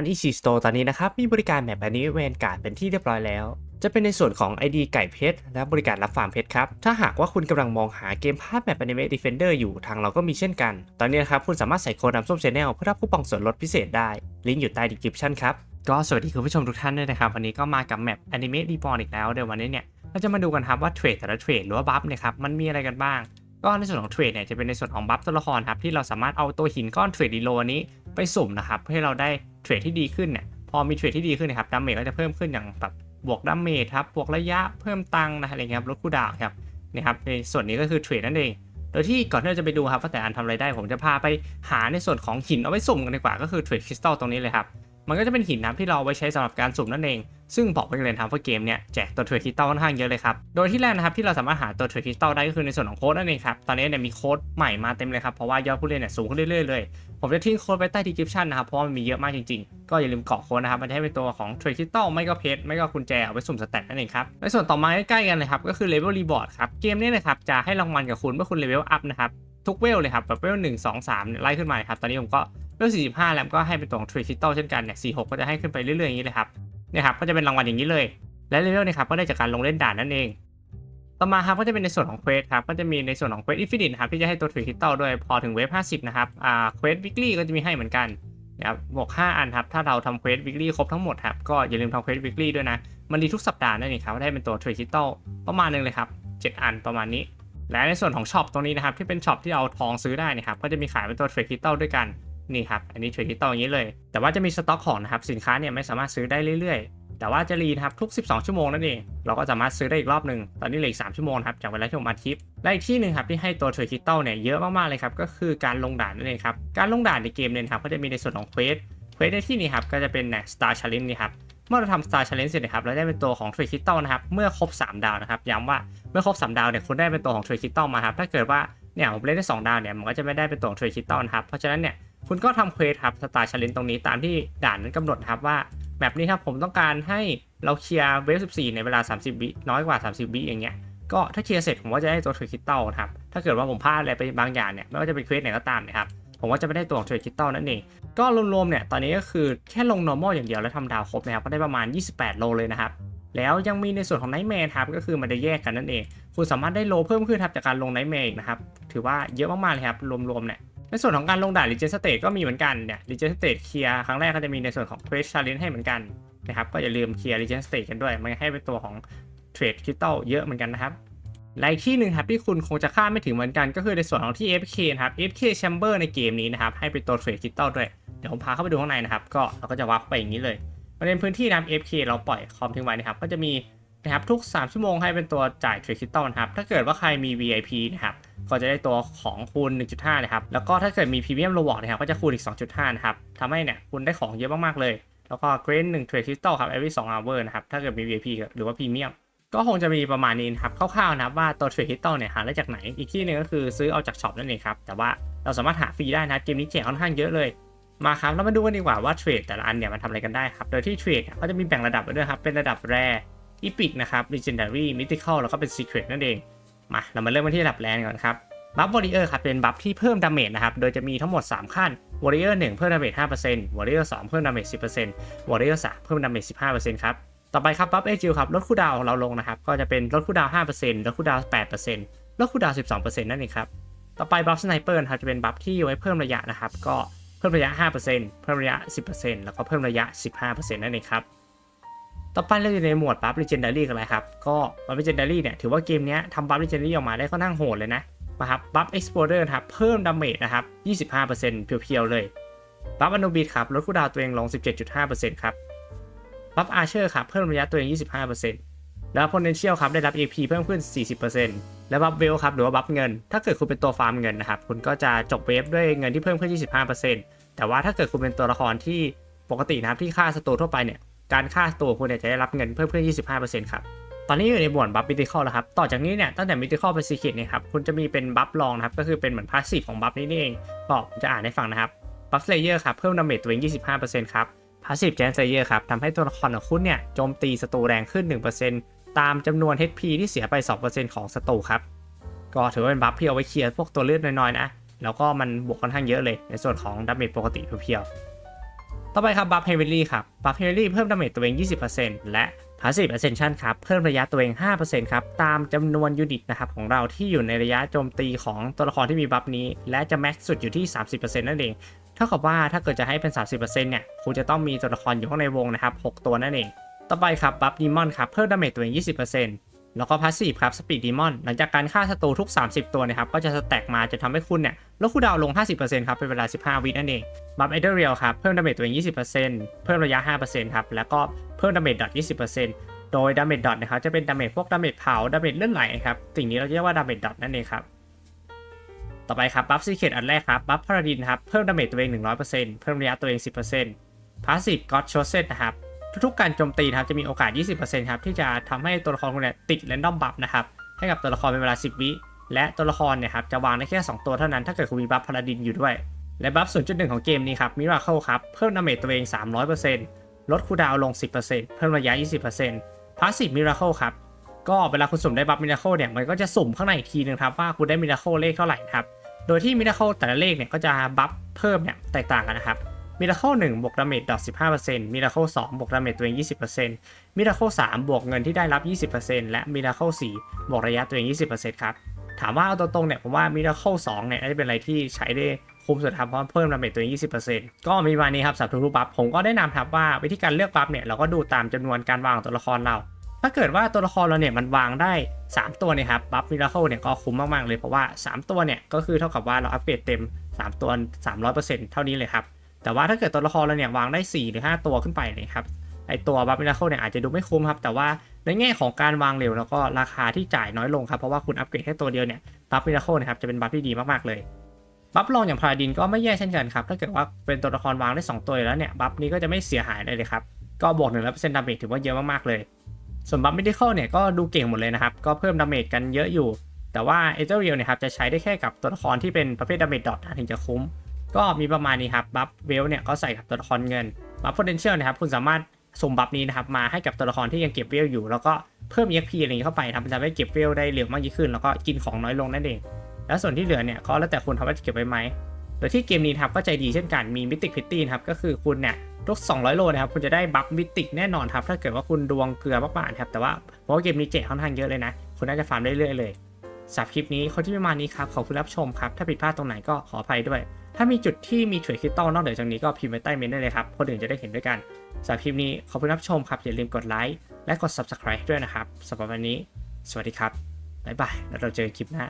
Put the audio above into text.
าน e ี Store ตอนนี้นะครับมีบริการแมปอนิเมะเวนการ์ดเป็นที่เรียบร้อยแล้ว จะเป็นในส่วนของ ID ไก่เพชรและบริการรับฟาร์มเพชรครับ ถ้าหากว่าคุณกำลังมองหาเกมพาร์ทแมปอนิเมะ Defender อยู่ทางเราก็มีเช่นกัน ตอนนี้นะครับคุณสามารถใส่โค้ดน้ำส้ม Channel เพื่อรับคูปองส่วนลดพิเศษได้ ลิงก์อยู่ใต้ description ครับก็สวัสดีคุณผู้ชมทุกท่านด้วยนะครับ วันนี้ก็มากับแมปอนิเมะ Reborn อีกแล้วเดี๋ยววันนี้เนี่ยเราจะมาดูกันครับว่าเทรดแต่ละเทรดหรือว่าบัฟเนี่ยครับมันมีอะไรกันบ้างก็ในส่วนของเทรดเนี่ยจะเป็นในส่วนของบัฟตัวละครครับที่เราสามารถเอาตัวหินก้อนเทรดดีโลนี้ไปสุ่มนะครับเพื่อให้เราได้ เทรดที่ดีขึ้นเนี่ยพอมีเทรดที่ดีขึ้นนะครับดาเมจก็จะเพิ่มขึ้นอย่างแบบบวกดาเมจครับบวกระยะเพิ่มตังค์นะอะไรเงี้ยครับลดคู่ดาวครับนะครับในส่วนนี้ก็คือเทรดนั่นเอง โดยที่ก่อนที่เราจะไปดูครับว่าแต่อันทำอะไรได้ผมจะพาไปหาในส่วนของหินเอาไว้สุ่มกันดีกว่าก็คือเทรดคริสตัลตรงนี้เลยครับ มันก็จะเป็นหินนะครับที่เราเอาไว้ใช้สำหรับการสุ่มนั่นเอง ซึ่งบอกไว้เลยนะครับว่าเกมเนี่ยแจกตัวเทรคริสตัลค่อนข้างเยอะเลยครับ โดยที่แรกนะครับที่เราสามารถหาตัวเทรคริสตัลได้ก็คือในส่วนของโค้ดนั่นเองครับ ตอนนี้เนี่ยมีโค้ดใหม่มาเต็มเลยครับ เพราะว่ายอดผู้เล่นเนี่ยสูงขึ้นเรื่อยๆเลย ผมจะทิ้งโค้ดไว้ใต้ดีคริปชันนะครับ เพราะว่ามันมีเยอะมากจริงๆ ก็อย่าลืมเกาะโค้ดนะครับ มันจะให้เป็นตัวของเทรคริสตัลไม่ก็เพชรไม่ก็กุญแจเอาไว้สุ่มสแตทนั่นเองครับ ในส่วนต่อมาใกล้ๆกันเลยครับก็คือเลเวลรีบอร์ดครับ เกมนี้นะครับจะให้รางวัลกับคุณเมื่อคุณเลเวลอัพนะครับ ทุกเวลเลยครับแบบเวลหนึ่งสองสามเนี่ยไล่ขึ้นมาครับตอนนี้ผมก็เวลสี่สิบห้าแล้วก็ให้เป็นตัวของทรดคริตัลเช่นกันเนี่ยสี่หกก็จะให้ขึ้นไปเรื่อยๆอย่างนี้เลยครับเนี่ยครับก็จะเป็นรางวัลอย่างนี้เลย และเลเวลเนี่ยครับก็ได้จากการลงเล่นด่านนั่นเอง ต่อมาครับก็จะเป็นในส่วนของเควสครับก็จะมีในส่วนของเควสอินฟินิตครับที่จะให้ตัวถือคริตัลด้วยพอถึงเวฟ50นะครับอ่าเควสวิกฤก็จะมีให้เหมือนกันนะครับบวก5อันครับ ถ้าเราทำเควสวิกฤครบทั้งหมดครับ ก็อย่าลืมทำเควสวิกฤด้วยนะ มันดีทุกสัปดาห์นั่นเองครับ ได้เป็นตัวถือคริตัลประมาณนึงเลยครับ 7 อันประมาณนี้ และในส่วนของช็อปตรงนี้นะครับที่เป็นช็อปที่เอาทองซื้อได้นะครับก็จะมีขายเป็นตัวเทรดคริสตัลด้วยกันนี่ครับอันนี้เทรดคริสตัลอย่างนี้เลย แต่ว่าจะมีสต็อกของนะครับสินค้าเนี่ยไม่สามารถซื้อได้เรื่อยๆ แต่ว่าจะรีนะครับทุก 12 ชั่วโมงนั่นเองเราก็สามารถซื้อได้อีกรอบหนึ่งตอนนี้เหลืออีก3ชั่วโมงครับจากเวลาที่ผมอัดคลิปและอีกที่หนึ่งครับที่ให้ตัวเทรดคริสตัลเนี่ยเยอะมากๆเลยครับก็คือการลงด่านนั่นเองครับการลงด่านในเกมเนี่ยครับก็จะมีในส่วนของเควสเควสในที่นี้ครับก็จะเป็นเนี่ย Star Challenge นี่ครับ เมื่อเราทำ Star Challenge เสร็จนะครับเราได้เป็นตัวของเทรดคริสตัลนะครับ เมื่อครบ 3 ดาวนะครับ ย้ำว่าเมื่อครบ 3 ดาวเนี่ยคุณได้เป็นตัวของเทรดคริสตัลมาครับ ถ้าเกิดว่าเนี่ยผมเล่นได้ 2 ดาวเนี่ยมันก็จะไม่ได้เป็นตัวของเทรดคริสตัลนะครับ เพราะฉะนั้นเนี่ยคุณก็ทำเควสครับ Star Challenge ตรงนี้ตามที่ด่านนั้นกำหนดครับว่าแบบนี้ครับผมต้องการให้เราเคลียร์เวฟ14 ในเวลา 30 วิน้อยกว่า 30 วิอย่างเงี้ยก็ถ้าเคลียร์เสร็จผมก็จะได้ตัวทรดคริสตัลครับถ้าเกิดว่าผมพลาดอะไรไปบางอย่างเนี่ยไม่ว่าจะเป็นเควสไหนก็ตามนะครับ ผมก็จะไม่ได้ตัวของเทรดคริสตัลนั่นเอง ก็รวมๆเนี่ยตอนนี้ก็คือแค่ลง normal อย่างเดียวแล้วทำดาวครบนะครับก็ได้ประมาณ 28 โลเลยนะครับแล้วยังมีในส่วนของ Nightmare ครับก็คือมันจะแยกกันนั่นเอง คุณสามารถได้โลเพิ่มขึ้นครับจากการลง Nightmare อีกนะครับถือว่าเยอะมากๆเลยครับรวมๆเนี่ยในส่วนของการลงด่าน Legend State ก็มีเหมือนกันเนี่ย Legend State เคลียร์ครั้งแรกก็จะมีในส่วนของ Quest Challenge ให้เหมือนกันนะครับก็อย่าลืมเคลียร์ Legend State กันด้วย มันให้เป็นตัวของ Trade Crystal เยอะเหมือนกันนะครับ และอีกที่หนึ่งครับที่คุณคงจะคาดไม่ถึงเหมือนกันก็คือในส่วนของที่ FK นะครับ FK Chamber ในเกมนี้นะครับ ให้เป็นตัว Trade Crystal ด้วย เดี๋ยวผมพาเข้าไปดูข้างในนะครับ ก็เราก็จะวับไปอย่างนี้เลยประเด็นพื้นที่นะครับ FK เราปล่อยคอมทิ้งไว้นะครับ ก็จะมีนะครับทุก 3 ชั่วโมงให้เป็นตัวจ่ายเทรดคริสตัลนะครับ ถ้าเกิดว่าใครมี VIP นะครับ ก็จะได้ตัวของคูณ 1.5 นะครับ แล้วก็ถ้าเกิดมีพรีเมียมโลวอร์นะครับ ก็จะคูณอีก 2.5 นะครับทำให้เนี่ยคุณได้ของเยอะมากๆเลย แล้วก็เกรน1เทรดคริสตัลครับ every 2 hour นะครับ ถ้าเกิดมี VIP หรือว่าพรีเมียม ก็คงจะมีประมาณนี้นะครับคร่าวๆนะครับว่าตัวเทรดคริสตัลเนี่ยหาได้จากไหน อีกที่หนึ่งก็คือซื้อเอาจากช็อปนั่นเองครับ แต่ว่าเราสามารถหาฟรีได้นะเกมนี้แจกค่อนข้างเยอะเลย มาครับเรามาดูกันดีกว่าว่าเทรดแต่ละอันเนี่ยมันทำอะไรกันได้ครับ โดยที่เทรดก็จะมีแบ่งระดับไว้ด้วยครับ เป็นระดับแรอีพิกนะครับ legendary mythical แล้วก็เป็น secret นั่นเอง มาเรามาเริ่มกันที่ระดับแรก่อนครับบัฟวอริเออร์ครับเป็นบัฟที่เพิ่มดาเมจนะครับ โดยจะมีทั้งหมด 3 ขั้นวอริเออร์1เพิ่มดาเมจ5%วอริเออร์2เพิ่มดาเมจ10%วอริเออร์3เพิ่มดาเมจ15%ครับ ต่อไปครับบัฟเอจิลครับลดคูลดาวของเราลงนะครับ ก็จะเป็นลดคูลดาวน์5%ลดคูลดาวน์8%ลดคูลดาวน์12%นั่นเองครับ ต่อไปบัฟสไนเปอร์ครับจะเป็นบัฟที่ไว้เพิ่มระยะนะครับ ก็เพิ่มระยะ 5%เพิ่มระยะ 10%แล้วก็เพิ่มระยะ 15%นั่นเองครับ ต่อไปเราอยู่ในหมวดบัฟ Legendary กันเลยครับ ก็บัฟ Legendary เนี่ยถือว่าเกมนี้ทำบัฟ Legendary ออกมาได้ค่อนข้างโหดเลยนะมาครับบัฟ Exploder ครับเพิ่มดาเมจนะครับ 25%เพียวๆเลยบัฟอนุบิดครับลดคูลดาวตัวเองลง 17.5%ครับ บัฟ Archer ครับเพิ่มระยะตัวเอง 25%แล้ว Potential ครับได้รับ AP เพิ่มขึ้น 40%และบัฟเวลครับหรือว่าบัฟเงิน ถ้าเกิดคุณเป็นตัวฟาร์มเงินนะครับคุณก็จะจบเวฟด้วยเงินที่เพิ่มขึ้น 25%แต่ว่าถ้าเกิดคุณเป็นตัวละครที่ปกตินะครับที่ฆ่าศัตรูทั่วไปเนี่ยการฆ่าตัวคุณเนี่ยจะได้รับเงินเพิ่มขึ้น 25%ครับตอนนี้อยู่ในหมวดบัฟมิติคอลแล้วครับ ต่อจากนี้เนี่ยตั้งแต่มิติคอลเป็นซีคิดเนี่ยครับ คุณจะมีเป็นบัฟรองนะครับ ก็คือเป็นเหมือนพาสซีฟของบัฟนี้นี่เองก็ผมจะอ่านให้ฟังนะครับ บัฟเลเยอร์ครับ เพิ่มดาเมจตัวเอง 25%ครับ พาสซีฟแจนเลเยอร์ครับทำให้ตัวละครของคุณเนี่ยโจมตีศัตรูแรงขึ้น 1%ตามจำนวน HP ที่เสียไป 2%ของศัตรูครับก็ถือว่าเป็นบัฟที่เอาไว้เคลียร์พวกตัวเลือดน้อยๆนะ แล้วก็มันบวกค่อนข้างเยอะเลยในส่วนของดาเมจปกติเพียวๆต่อไปครับบัฟเฮเวลี่ครับ บัฟเฮเวลี่เพิ่มดาเมจตัวเอง 20%และ Passive Ascension ครับ เพิ่มระยะตัวเอง 5%ครับ ตามจำนวนยูนิตนะครับของเราที่อยู่ในระยะโจมตีของตัวละครที่มีบัฟนี้ และจะแม็กซ์สุดอยู่ที่ 30%นั่นเอง ท่ากับว่าถ้าเกิดจะให้เป็น 30%เนี่ยคุณจะต้องมีตัวละครอยู่ข้างในวงนะครับ 6 ตัวนั่นเอง ต่อไปครับบัฟดีมอนครับเพิ่มดาเมจตัวเอง 20%แล้วก็พาสซีฟครับสปีดดีมอนหลังจากการฆ่าศัตรูทุก 30 ตัวนะครับก็จะสแต็กมาจะทำให้คุณเนี่ยลดคูดาวลง 50%ครับเป็นเวลา 15 วินั่นเองบัฟเอเดอร์เรียลครับเพิ่มดาเมจตัวเอง 20%เพิ่มระยะ 5%ครับแล้วก็เพิ่มดาเมจดอท20%โดยดาเมจดอทนะครับจะเป็นดาเมจพวกดาเมจเผาดาเมจเลื่อนไหลครับสิ่งนี้เราเรียกว่าดาเมจดอทนั่นเองครับ ต่อไปครับบัฟซีเคทอันแรกครับบัฟพาราดินครับเพิ่มดาเมจตัวเอง 100%เพิ่มระยะตัวเอง 10%พาสซีฟก็อดโชเซตนะครับทุกๆการโจมตีครับจะมีโอกาส 20%ครับที่จะทำให้ตัวละครคุณเนี่ยติดแรนดอมบัฟนะครับให้กับตัวละครเป็นเวลา 10 วิและตัวละครเนี่ยครับจะวางได้แค่ 2 ตัวเท่านั้นถ้าเกิดคุณมีบัฟพาราดินอยู่ด้วย และบัฟ0.1 ของเกมนี้ครับมิราเคิลครับเพิ่มดาเมจตัวเอง 300%ลดคูดาวลง 10%เพิ่มระยะ 20%พาสซีฟมิราเคิลครับก็เวลาคุณสุ่มได้บัฟมิราเคิลเนี่ยมันก็จะสุ่มข้างในอีกทีนึงครับว่าคุณได้มิราเคิลเลขเท่าไหร่ครับ โดยที่มิราเคิลแต่ละเลขเนี่ยก็จะบัฟเพิ่มเนี่ยแตกต่างกันนะครับมิราเคิล1บวกดาเมจดอก15%มิราเคิล2บวกดาเมจตัวเอง20%มิราเคิล3บวกเงินที่ได้รับ20%และมิราเคิล4บวกระยะตัวเอง20%ครับถามว่าเอาตรงๆเนี่ยผมว่ามิราเคิล2เนี่ยน่าจะเป็นอะไรที่ใช้ได้คุ้มสุดครับเพราะเพิ่มดาเมจตัวเอง20%ก็มีปอระมาณนี้ครับสำหรับทุกๆบัฟผมก็ได้นำครับว่าวิธีการเลือกบัฟเนี่ยเราก็ดูตามจำนวนการวางตัวละครเรา ถ้าเกิดว่าตัวละครเราเนี่ยมันวางได้ 3 ตัวเนี่ยครับบัฟมิราเคิลเนี่ยก็คุ้มมาก ๆ เลยเพราะว่า 3 ตัวเนี่ยก็คือเท่ากับว่าเราอัปเกรดเต็ม 3 ตัว 300%เท่านี้เลยครับ แต่ว่าถ้าเกิดตัวละครเราเนี่ยวางได้ 4 หรือ 5 ตัวขึ้นไปเนี่ยครับไอตัวบัฟมิราเคิลเนี่ยอาจจะดูไม่คุ้มครับ แต่ว่าในแง่ของการวางเร็วแล้วก็ราคาที่จ่ายน้อยลงครับ เพราะว่าคุณอัปเกรดแค่ตัวเดียวเนี่ยบัฟมิราเคิลนะครับจะเป็นบัฟที่ดีมากๆเลยบัฟรองอย่างพาราดินก็ไม่แย่เช่นกันครับ ถ้าเกิดว่าเป็นตัวละครวางได้ 2 ตัวแล้วเนี่ยบัฟนี้ก็จะไม่เสียหายเลยครับก็บวกหนึ่งร้อยเปอร์เซ็นต์ดาเมจถือว่าเยอะมากๆเลย ส่วนบัฟมิดิคอลเนี่ยก็ดูเก่งหมดเลยนะครับ ก็เพิ่มดาเมจกันเยอะอยู่ แต่ว่าเอเจอร์เรียลเนี่ยครับจะใช้ได้แค่กับตัวละครที่เป็นประเภทดาเมจดอทถึงจะคุ้ม ก็มีประมาณนี้ครับบัฟเวลเนี่ยก็ใส่กับตัวละครเงินบัฟ potential นะครับคุณสามารถส่งบัฟนี้นะครับมาให้กับตัวละครที่ยังเก็บเวลอยู่ แล้วก็เพิ่ม EXP อะไรอย่างนี้เข้าไปนะครับมันจะทำให้เก็บเวลได้เร็วมากยิ่งขึ้น แล้วก็กินของน้อยลงนั่นเอง แล้วส่วนที่เหลือเนี่ยก็แล้วแต่คุณครับว่าจะเก็บไว้ไหมโดยที่เกมนี้นะครับก็ใจดีเช่นกันมีมิติพิตตี้นะครับก็คือคุณเนี่ย ทุก 200 โลนะครับ คุณจะได้บัฟมิติแน่นอนครับ ถ้าเกิดว่าคุณดวงเกลือมากๆครับ แต่ว่าเพราะว่าเกมนี้แจกค่อนข้างเยอะเลยนะ คุณน่าจะฟาร์มได้เรื่อยๆเลยสำหรับคลิปนี้คนที่ประมาณนี้ครับ ขอบคุณรับชมครับ ถ้าผิดพลาดตรงไหนก็ขออภัยด้วย ถ้ามีจุดที่มีเทรดคริสตัลนอกเหนือจากนี้ก็พิมพ์ไว้ใต้เมนได้เลยครับ คนอื่นจะได้เห็นด้วยกันสำหรับคลิปนี้ขอบคุณรับชมครับ อย่าลืมกดไลค์และกด subscribe ด้วยนะครับสำหรับวันนี้ สวัสดีครับบ๊ายบายแล้วเราเจอกันคลิปหน้า